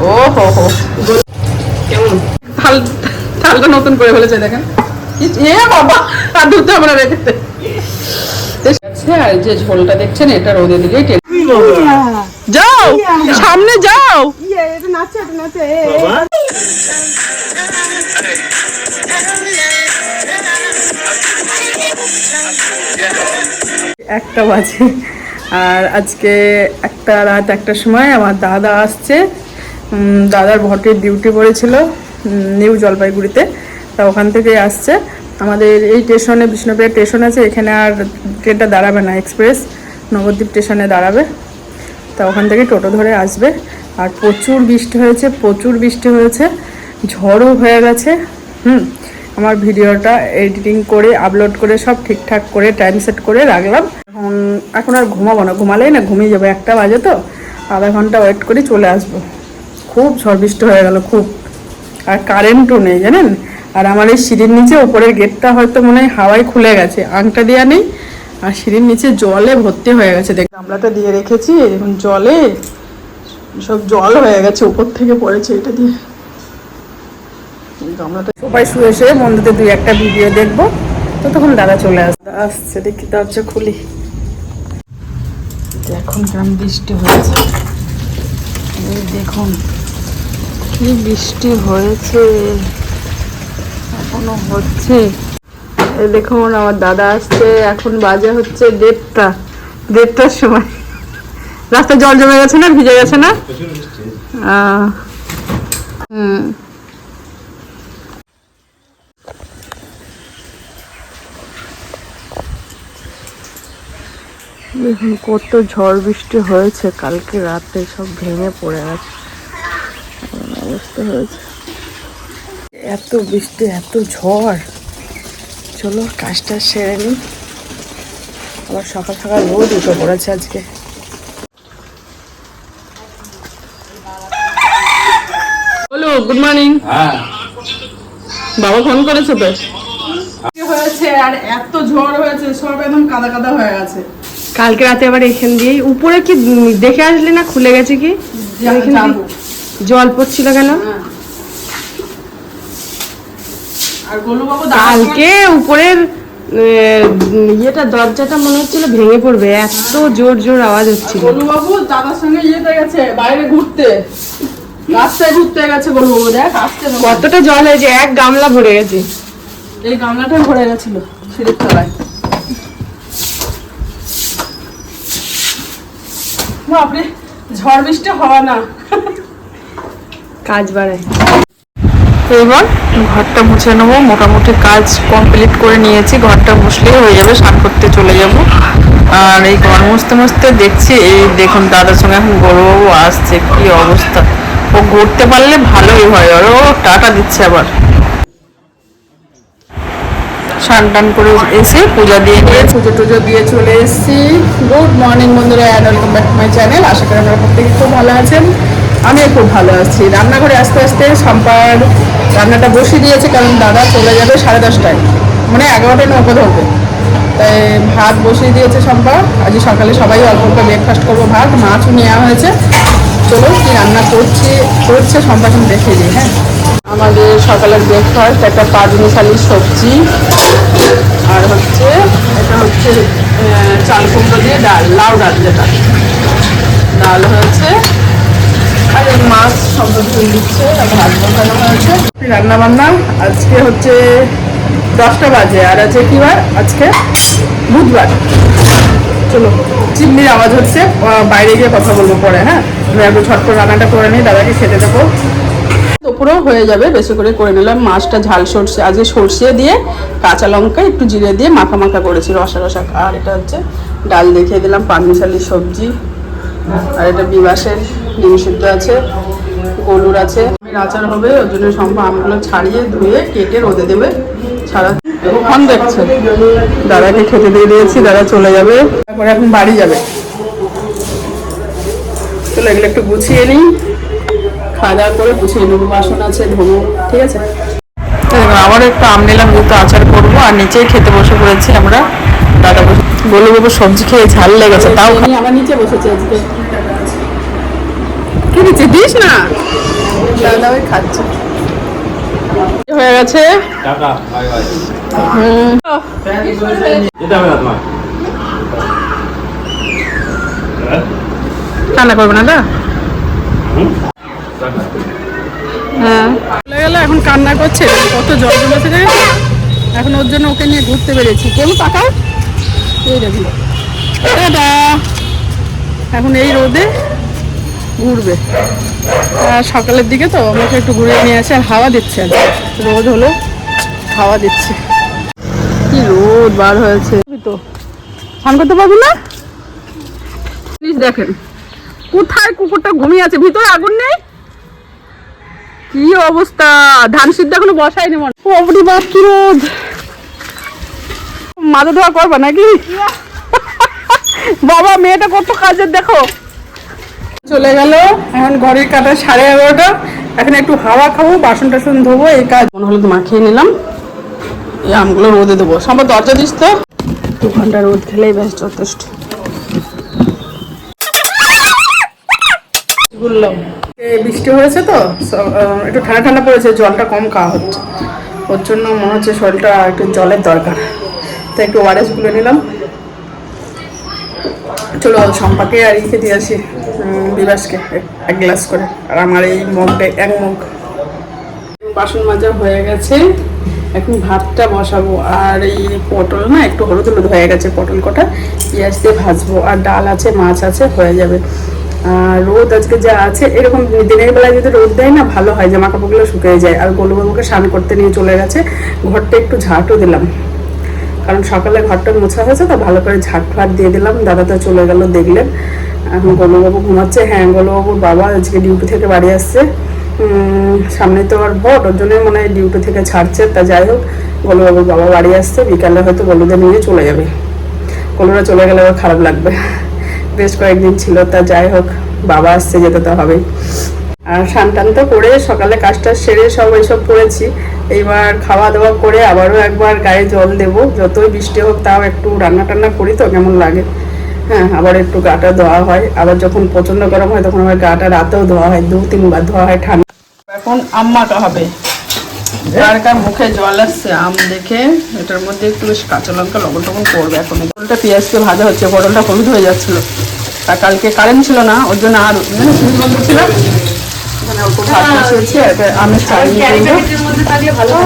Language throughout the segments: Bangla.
ও হো হো কেমন থালটা নতুন করে ফেলেছে দেখেন। এ বাবা আর ধুতে হবে না রেখেতে। আচ্ছা আর যে ঝোলটা দেখছেন এটা রোদে দিলেই যাও সামনে যাও। একটা বাজে। আর আজকে একটা রাত একটার সময় আমার দাদা আসছে। দাদার ভটের ডিউটি পড়েছিল নিউ জলপাইগুড়িতে। তা ওখান থেকে আসছে। আমাদের এই স্টেশনে বিষ্ণুপ্রিয়া স্টেশন আছে, এখানে আর ট্রেনটা দাঁড়াবে না, এক্সপ্রেস, নবদ্বীপ স্টেশনে দাঁড়াবে। তা ওখান থেকে টোটো ধরে আসবে। আর প্রচুর বৃষ্টি হয়েছে, প্রচুর বৃষ্টি হয়েছে, ঝড়ও হয়ে গেছে। হুম, আমার ভিডিওটা এডিটিং করে, আপলোড করে, সব ঠিকঠাক করে টাইম সেট করে রাখলাম। এখন এখন আর ঘুমাবো না, ঘুমালেই না, ঘুমিয়ে যাব, একটা বাজে তো, আধা ঘণ্টা ওয়েট করে চলে আসব। খুব ঝড় বৃষ্টি হয়ে গেল, খুব। আর কারেন্টও নেই, জানেন? আর আমার এই সিঁড়ির নিচে ওপরের গেটটা হয়তো মনে হয় হাওয়ায় খুলে গেছে, আংটা দেওয়া নেই, আর সিঁড়ির নিচে জলে ভর্তি হয়ে গেছে। দেখ, গামলাটা দিয়ে রেখেছি এখন জলে, সব জল হয়ে গেছে, উপর থেকে পড়েছে এটা দিয়ে। গামলাটা সবাই শুয়ে শুয়ে দুই একটা ভিডিও দেখব, তো তখন দাদা চলে আসবে। আসছে, দেখি দরজা খুলি। এখন কেমন বৃষ্টি হয়েছে। দেখুন কি বৃষ্টি হয়েছে? এখনও হচ্ছে। এই দেখুন আমার দাদা আসছে এখন বাজে হচ্ছে দেড়টা। দেড়টার সময়। রাস্তায় জল জমে গেছে না? ভিজে গেছে না? হুম। দেখুন কত ঝড় বৃষ্টি হয়েছে। কালকে রাতে সব ভেঙে পড়ে গেছে। অবস্থা হয়েছে এত বৃষ্টি এত ঝড়। চলো কাজটা সেরে নিই আবার সকাল সকাল রোদ উঠে পড়েছে আজকে। বলো গুড মর্নিং হ্যাঁ। বাবা ফোন করেছে তো? হয়েছে? আর এত ঝড় হয়েছে সব একদম কাদা কাদা হয়ে গেছে। কালকে রাতে আবার এখান দিয়ে উপরে কি দেখে আসলে না খুলে গেছে কি? জল পড়ছিল কেন? হ্যাঁ। কালকে উপরের ইয়েটা দরজাটা মনে হচ্ছিল ভেঙে পড়বে। এত জোর জোর আওয়াজ হচ্ছিল। গোলুবাবু দাদার সঙ্গে ইয়েতে গেছে বাইরে ঘুরতে। রাস্তায় ঘুরতে গেছে গোলু দেখ আসছে না। কতটা জল হয়েছে এক গামলা ভরে গেছে। এই গামলাটা ভরে গেছিল সিঁড়ির তলায়। বাপরে ঝড় বৃষ্টি হওয়া না। কাজ বাড়ায়। এবার ঘরটা মুছে নেব। মোটামুটি কাজ কমপ্লিট করে নিয়েছি। ঘরটা মুছলেই হয়ে যাবে। স্নান করতে চলে যাব। আর এই ঘর মুছতে মুছতে দেখছি এই দেখুন দাদার সঙ্গে এখন গৌরবাবু আসছে। কি অবস্থা। ও ঘুরতে পারলে ভালোই হয়। আর ও টাটা দিচ্ছে আবার। স্নান টান করে এসে পূজা দিয়ে নিয়ে পুজো টুজো দিয়ে চলে এসেছি। গুড মর্নিং বন্ধুরা and welcome back my channel আশা করি আপনারা প্রত্যেকে খুব ভালো আছেন। আমিও খুব ভালো আছি। রান্নাঘরে আস্তে আস্তে সম্পার রান্নাটা বসিয়ে দিয়েছে, কারণ দাদা চলে যাবে সাড়ে দশটায়। মানে এগারোটায় নৌকো ধরবে। তাই ভাত বসিয়ে দিয়েছে সম্পা। আজ সকালে সবাই অল্প অল্প ব্রেকফাস্ট করব ভাত, মাছও নেওয়া হয়েছে। চলো কি রান্না করছি, করছে সম্পাসন দেখে দিই হ্যাঁ। আমাদের সকালের ব্রেকফাস্ট একটা পাঁচমি শালির সবজি, আর হচ্ছে, এটা হচ্ছে চাল কুমড়ো দিয়ে ডাল, লাউ ডাল যেটা। ডাল এই সব ধুয়ে দিচ্ছে আর ভাত বসানো হয়েছে। রান্না বান্না আজকে হচ্ছে দশটা বাজে, আর আছে কি বার? আজকে বুধবার। চলো, চিমনির আওয়াজ হচ্ছে বাইরে গিয়ে কথা বলব পরে হ্যাঁ? আমি একটু ঝটপট রান্নাটা করে নিই, দাদাকে খেতে দেবো। দুপুরেও হয়ে যাবে, বেশি করে করে নিলাম, মাছটা ঝাল সর্ষে, আজকে সর্ষে দিয়ে কাঁচা লঙ্কা, একটু জিরে দিয়ে মাখা মাখা করেছি, রসা রসা। আর এটা হচ্ছে ডাল দেখিয়ে দিলাম, পানমিশালি সবজি। আর এটা বিবাসের ডিম সিদ্ধ আছে। গলুর আছে। আচার হবে ওর জন্য সম্ভব আমগুলো ছাড়িয়ে ধুয়ে কেটে রোদে দেবে। ছাড়া কখন দেখছে। দাদাকে খেতে দিয়ে দিয়েছি দাদা চলে যাবে। তারপরে এখন বাড়ি যাবে। চলো এগুলো একটু গুছিয়ে নিই। খাওয়া দাওয়া করে গুছিয়ে নেব বাসন আছে ধোবো ঠিক আছে? আবার একটু আম নিলাম যেহেতু আচার করব আর নিচেই খেতে বসে পড়েছি আমরা। দাদা বসে বলব সবজি খেয়ে ঝাল লেগেছে তাও আমার নিচে বসেছি আজকে। কি নিচে দিস না। ওই খাচ্ছে। হয়ে গেছে। টাটা বাই বাই হুম। যেতে হবে না তোমার হ্যাঁ? কান্না করবে না দা? হ্যাঁ। চলে গেল এখন কান্না করছে কত জল জমেছে জানিস এখন ওর জন্য ওকে নিয়ে ঘুরতে পেরেছি কেউ তাকাও। এই দেখি। টাটা। এখন এই রোদে ঘুরবে। সকালের দিকে তো আমাকে একটু ঘুরে নিয়ে আসে, আর হাওয়া দিচ্ছে। রোদ হলো, হাওয়া দিচ্ছে। কি রোদ বার হয়েছে। তো। স্নান করতে পারবি না? জিনিস দেখেন, কোথায় কুকুরটা ঘুমিয়ে আছে? ভিতরে আগুন নেই? কি অবস্থা? ধান সিদ্ধ এখনও বসাইনি মনে ওপরি বাপ কি রোদ? মাথা ধোয়া করবা নাকি? বাবা, মেয়েটা কত কাজের, দেখো। চলে গেল। এখন ঘরের কাটা সাড়ে এগারোটা। এখন একটু হাওয়া খাব, বাসন টাসন ধোবো, এই কাজ। মনে হলো তো মাখিয়ে নিলাম। এই আমগুলো রোদে দেবো। সম্ভব দরজা দিস তো? দু ঘণ্টা রোদ খেলেই বেশ যথেষ্ট। বৃষ্টি হয়েছে তো? একটু ঠান্ডা ঠান্ডা পড়েছে, জলটা কম খাওয়া হচ্ছে। ওর জন্য মনে হচ্ছে শরীরটা একটু জলের দরকার। তাই একটু ওয়ারেস গুলে নিলাম। চলো সম্পাকে আর ইকে দিয়ে আসি বিবাসকে এক- গ্লাস করে। আর আমার এই মগটা এক মগ। বাসন মাজা হয়ে গেছে, এখন ভাতটা বসাবো। আর এই পটল না, একটু হলুদ হলুদ হয়ে গেছে পটল কটা, পেঁয়াজ দিয়ে ভাজবো। আর ডাল আছে, মাছ আছে, হয়ে যাবে। আর রোদ আজকে যা আছে, এরকম দিনের বেলায় যদি রোদ দেয় না, ভালো হয় জামা কাপড়গুলো শুকিয়ে যায়। আর গোলুবাবুকে স্নান করতে নিয়ে চলে গেছে, ঘরটা একটু ঝাঁটও দিলাম। কারণ সকালে ঘরটা মোছা হয়েছে, তো ভালো করে ঝাঁট ফাট দিয়ে দিলাম। দাদা তো চলে গেল, দেখলেন। এখন গোলুবাবু ঘুমাচ্ছে। হ্যাঁ গোলুবাবুর বাবা আজকে ডিউটি থেকে বাড়ি আসছে। সামনে তো আর ভোট ওর জন্যই মনে হয় ডিউটি থেকে ছাড়ছে, তা যাই হোক, গোলুবাবুর বাবা বাড়ি আসছে। বিকালে হয়তো গোলুদের নিয়ে চলে যাবে। গোলুরা চলে গেলে আবার খারাপ লাগবে। বেশ কয়েকদিন ছিল, তা যাই হোক, বাবা আসছে, যেতে তো হবেই। আর সানটান তো করে সকালে কাজটা সেরে সব এইসব করেছি। এইবার খাওয়া দাওয়া করে আবারও একবার গায়ে জল দেব। যতই বৃষ্টি হোক তাও একটু রান্না টান্না করি তো, কেমন লাগে। হ্যাঁ আবার একটু গাটা ধোয়া হয়। আবার যখন প্রচণ্ড গরম হয় তখন আবার গাটা রাতেও ধোয়া হয়। দু, তিনবার ধোয়া হয় ঠান্ডা। এখন আম্মাটা হবে। কার কার মুখে জল আসছে, আম দেখে এটার মধ্যে একটু বেশ কাঁচা লঙ্কা লবণ টবণ করবে এখন। পটলটা পেঁয়াজকে ভাজা হচ্ছে, পটলটা হলুদ হয়ে যাচ্ছিল। আর কালকে কারেন্ট ছিল না, ওর জন্য আর মানে সুইচ বন্ধ ছিল। এখানে অল্প ভাত বসিয়েছি আর একটা আমের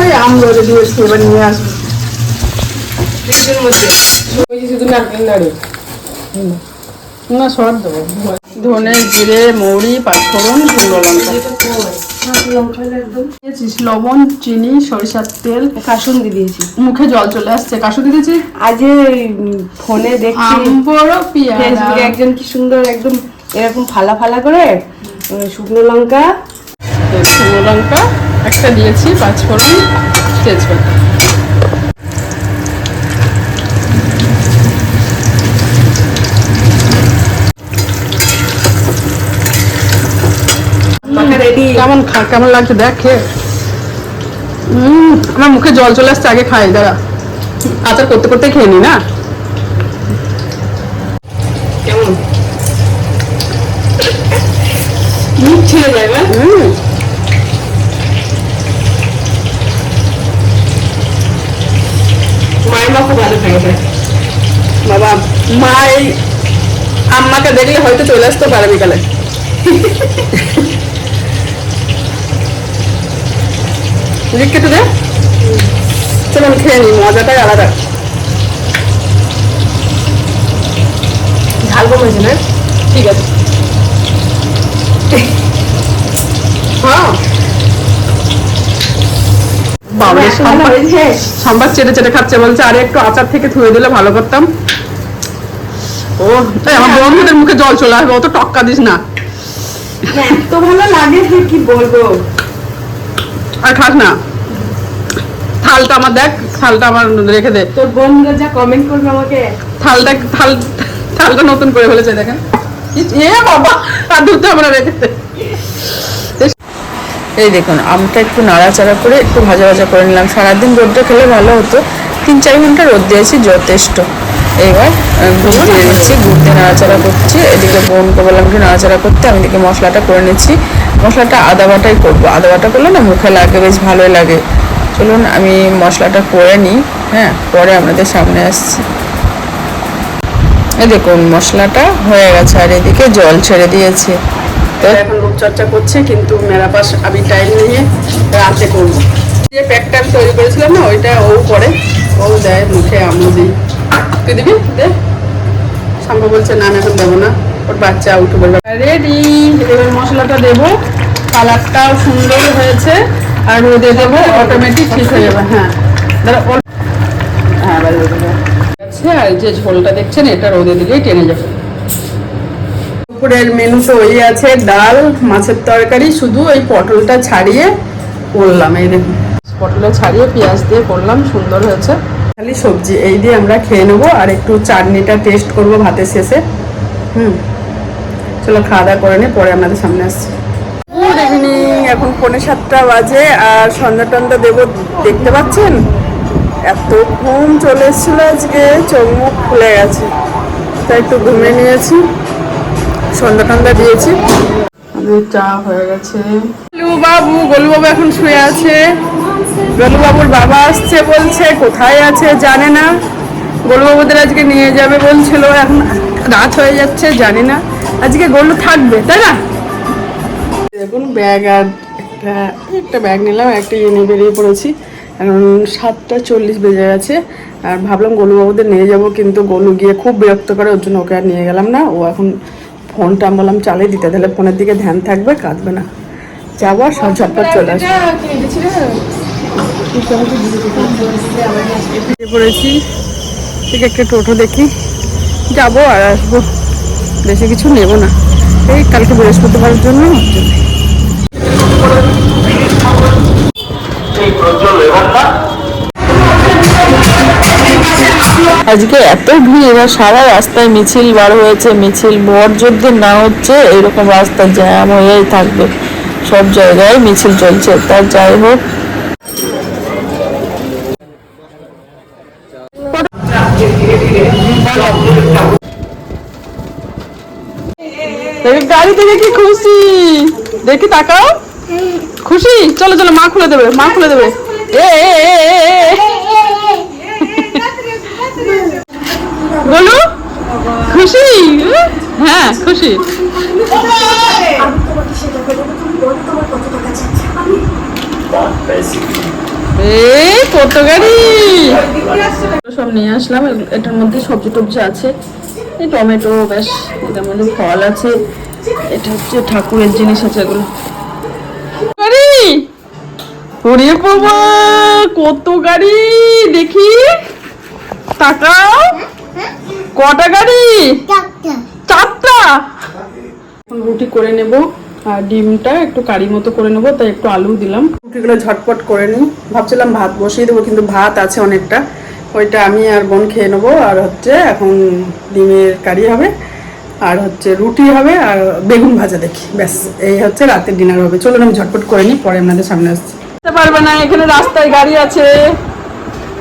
ওই আম রোদে দিয়েছি এবার নিয়ে আসব। না সর দেবো। ধনে জিরে মৌরি পাঁচফোড়ন শুকনো লঙ্কা। দিয়েছিস লবণ চিনি সরিষার তেল। কাসুন্দি দিয়েছি। মুখে জল চলে আসছে। কাশু দিয়েছি আজ ফোনে দেখছি। একজন কি সুন্দর একদম এরকম ফালা ফালা করে শুকনো লঙ্কা। শুকনো লঙ্কা একটা দিয়েছি পাঁচফোড়ন তেজপাতা। রেডি কেমন কেমন লাগছে দেখ আমার মুখে জল চলে আসছে আগে খাই দাঁড়া। আচার করতে করতে খেয়ে নি না কেমন মুখ ছিঁড়ে যায় না হুম মায়ের মা খুব ভালো থাকে তাই। বাবা মা এই আম্মাকে দেখলে হয়তো চলে আসতে পারে বিকালে। কেটে দে। চলো আমি খেয়ে নিই মজাটাই আলাদা। ঝাল কমেছে না? ঠিক আছে। হ্যাঁ। সম্বাদ চেটে চেটে খাচ্ছে বলছে আরে একটু আচার থেকে ধুয়ে দিলে ভালো করতাম। ও তাই আমার বন্ধুদের মুখে জল চলে আসবে অত টক্কা দিস না। এত ভালো লাগে যে কি বলব। আর খাস না। থালটা আমার দেখ থালটা আমার রেখে দে। তোর বন্ধুরা যা কমেন্ট করবে আমাকে। থালটা থাল থালটা নতুন করে ফেলেছে দেখেন। এ বাবা আর ধুতে আমরা রেখে দে। এই দেখুন আমটা একটু নাড়াচাড়া করে একটু ভাজা ভাজা করে নিলাম। সারাদিন রোদটা খেলে ভালো হতো। তিন চার ঘণ্টা রোদ দিয়েছি যথেষ্ট। এবার গুড় দিয়ে দিচ্ছি গুড় দিয়ে নাড়াচাড়া করছি। এদিকে বোনকে বললাম একটু নাড়াচাড়া করতে আমি এদিকে মশলাটা করে নিচ্ছি। মশলাটা আদা বাটাই করব। আদা বাটা করলে না মুখে লাগে বেশ ভালোই লাগে। চলুন আমি মশলাটা করে নিই। হ্যাঁ পরে আপনাদের সামনে আসছি। এই দেখুন মশলাটা হয়ে গেছে আর এদিকে জল ছেড়ে দিয়েছে। তো এখন রূপচর্চা করছে কিন্তু মেরা পাশ আমি টাইম নিয়ে রাতে করব। যে প্যাকটা আমি তৈরি করেছিলাম না ওইটা ও করে। ও দেয় মুখে আমিও দিই তুই দিবি? দে। শাম্পু বলছে, না এখন দেবো না। ওর বাচ্চা উঠে বলবে রেডি এবার মশলাটা দেবো। কালারটাও সুন্দর হয়েছে আর রোদে দেবো অটোমেটিক ঠিক হয়ে যাবে হ্যাঁ। হ্যাঁ আছে, আর যে ঝোলটা দেখছেন, এটা রোদে দিলেই টেনে যাবে। মেনু তো ওই আছে ডাল, মাছের তরকারি, শুধু ওই পটলটা ছাড়িয়ে করলাম, এই দেখুন। পটলটা ছাড়িয়ে পেঁয়াজ দিয়ে করলাম, সুন্দর হয়েছে। খালি সবজি, এই দিয়ে আমরা খেয়ে নেব আর একটু চাটনিটা টেস্ট করব ভাতের শেষে। হুম। চলো খাওয়া দাওয়া করে নে পরে আপনাদের সামনে আসছি। গুড ইভিনিং এখন পৌনে সাতটা বাজে আর সন্ধ্যা টন্ধা দেবো, দেখতে পাচ্ছেন? এত ঘুম চলে এসেছিল আজকে, চোখ মুখ খুলে গেছে। তাই একটু ঘুমিয়ে নিয়েছি, সন্ধ্যা টন্ধা দিয়েছি। চা হয়ে গেছে। বাবু গোলু বাবু এখন শুয়ে আছে। গোলু বাবুর বাবা আসছে বলছে, কোথায় আছে জানে না। গোলু বাবুদের আজকে নিয়ে যাবে বলছিল, এখন রাত হয়ে যাচ্ছে, জানি না। আজকে গোলু থাকবে, তাই না? দেখুন, ব্যাগ আর একটা একটা ব্যাগ নিলাম, একটা নিয়ে বেরিয়ে পড়েছি। এখন সাতটা চল্লিশ বেজে গেছে, আর ভাবলাম গোলু বাবুদের নিয়ে যাব, কিন্তু গোলু গিয়ে খুব বিরক্ত করে, ওর জন্য ওকে আর নিয়ে গেলাম না। ও এখন ফোনটা বললাম, চালিয়ে দিতে, তাহলে ফোনের দিকে ধ্যান থাকবে, কাঁদবে না। যাব আর সব ঝটপট চলে আসবে। পড়েছি। ঠিক একটা টোটো দেখি। যাব আর আসব। বেশি কিছু নেব না। এই কালকে বৃহস্পতিবারের জন্য। আজকে এত ভিড় আর সারা রাস্তায় মিছিল বার হয়েছে। মিছিল ভর যুদ্ধে না হচ্ছে, এরকম রাস্তা জ্যাম হয়েই থাকবে। সব জায়গায় মিছিল চলছে। তার যাই হোক গাড়ি থেকে কি খুশি? দেখি তাকাও। খুশি? চলো চলো, মা খুলে দেবে, মা খুলে দেবে। এ। বলো, খুশি? হ্যাঁ খুশি। এই কত গাড়ি। সব নিয়ে আসলাম। এটার মধ্যে সবজি টবজি আছে। এই টমেটো বেশ এটার মধ্যে ফল আছে। এটা হচ্ছে ঠাকুরের জিনিস আছে এগুলো। গাড়ি! ওরে বাবা কত গাড়ি? দেখি। তাকাও কটা গাড়ি? চারটা। রুটি করে নেব। আর ডিমটা একটু কারি মতো করে নেব তাই একটু আলু দিলাম। রুটিগুলো ঝটপট করে নিই। ভাবছিলাম ভাত বসিয়ে দেবো কিন্তু ভাত আছে অনেকটা। ওইটা আমি আর বোন খেয়ে নেব আর হচ্ছে এখন ডিমের কারি হবে আর হচ্ছে রুটি হবে আর বেগুন ভাজা দেখি। ব্যাস এই হচ্ছে রাতের ডিনার হবে। চলুন আমি ঝটপট করে নিই পরে আপনাদের সামনে আসছি। পারবে না এখানে রাস্তায় গাড়ি আছে।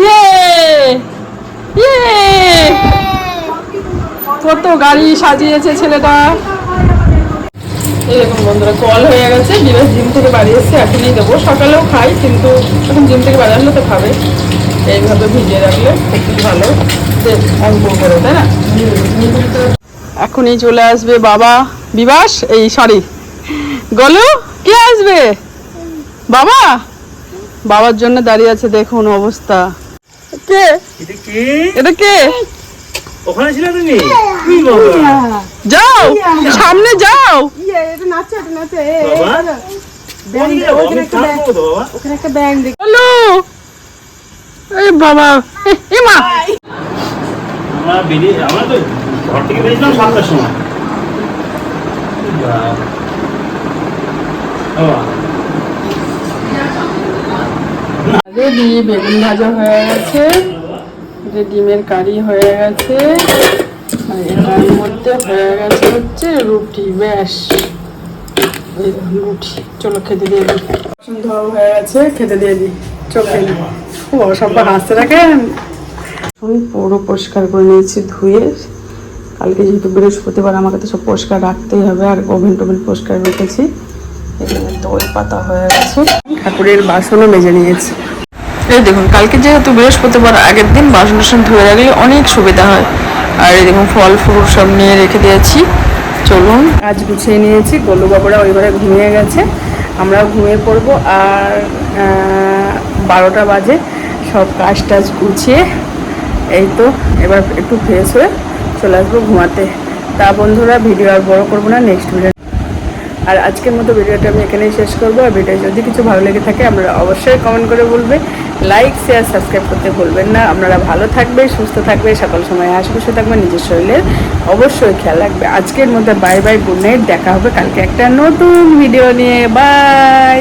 ইয়ে! ইয়ে! কত গাড়ি সাজিয়েছে ছেলেটা। এই দেখুন বন্ধুরা কল হয়ে গেছে। বিরাজ জিম থেকে বাড়ি এসছে এখনই দেবো। সকালেও খাই কিন্তু এখন জিম থেকে বাড়ি আসলে তো খাবে। এইভাবে ভিজিয়ে রাখলে খুব ভালো। অঙ্ক করে তাই না? এখনই চলে আসবে বাবা বিবাস এই সরি গলু কে আসবে? বাবা? বাবার জন্য দাঁড়িয়ে আছে দেখুন অবস্থা। কি? এটা কে? ওখানে ছিল তুমি কি বাবা যাও সামনে যাও বাবা কোন গেলে আমি থাকব তো বাবা হ্যালো এই বাবা এ, এ মা আমরা বেরিয়ে আমরা তো ঘর থেকে বেরিয়েছিলাম সাতটার সময় বাবা। বাবা রেডি বেগুন ভাজা হয়ে গেছে যে ডিমের কারি হয়ে গেছে, আর এটার মধ্যে হয়ে গেছে হচ্ছে রুটি, ব্যাস। রুটি। চলো খেতে দিয়ে দিই। হয়ে গেছে, খেতে দিয়ে দিই। চোখে সব পুরো পরিষ্কার করে নিয়েছি ধুয়ে। কালকে যেহেতু বৃহস্পতিবার, আমাকে তো সব পরিষ্কার রাখতেই হবে, আর ওভেন টোভেন পরিষ্কার রেখেছি। এখানে দই পাতা হয়ে গেছে। ঠাকুরের বাসনও মেজে নিয়েছি। এই দেখুন, কালকে যেহেতু বৃহস্পতিবার, আগের দিন বাসন টাসন ধুয়ে রাখলে অনেক সুবিধা হয়। আর এই দেখুন ফল ফ্রুট সব নিয়ে রেখে দিয়েছি। চলুন। আজ গুছিয়ে নিয়েছি গোলু বাবুরা ওই ঘরে ঘুমিয়ে গেছে। আমরা ঘুমিয়ে পড়ব আর বারোটা বাজে। সব কাজ টাজ গুছিয়ে এই তো, এবার একটু ফ্রেশ হয়ে চলে আসব ঘুমাতে। তা বন্ধুরা, ভিডিও আর বড় করব না নেক্সট ভিডিও আর আজকের মতো ভিডিওটা আমি এখানেই শেষ করব। আর ভিডিও যদি কিছু ভালো লেগে থাকে, আপনারা অবশ্যই কমেন্ট করে বলবে। লাইক শেয়ার সাবস্ক্রাইব করতে ভুলবেন না। আপনারা ভালো থাকবে সুস্থ থাকবে সকল সময় হাসি থাকবে নিজের শরীরের অবশ্যই খেয়াল রাখবে। আজকের মধ্যে বাই বাই গুড নাইট দেখা হবে কালকে একটা নতুন ভিডিও নিয়ে। বাই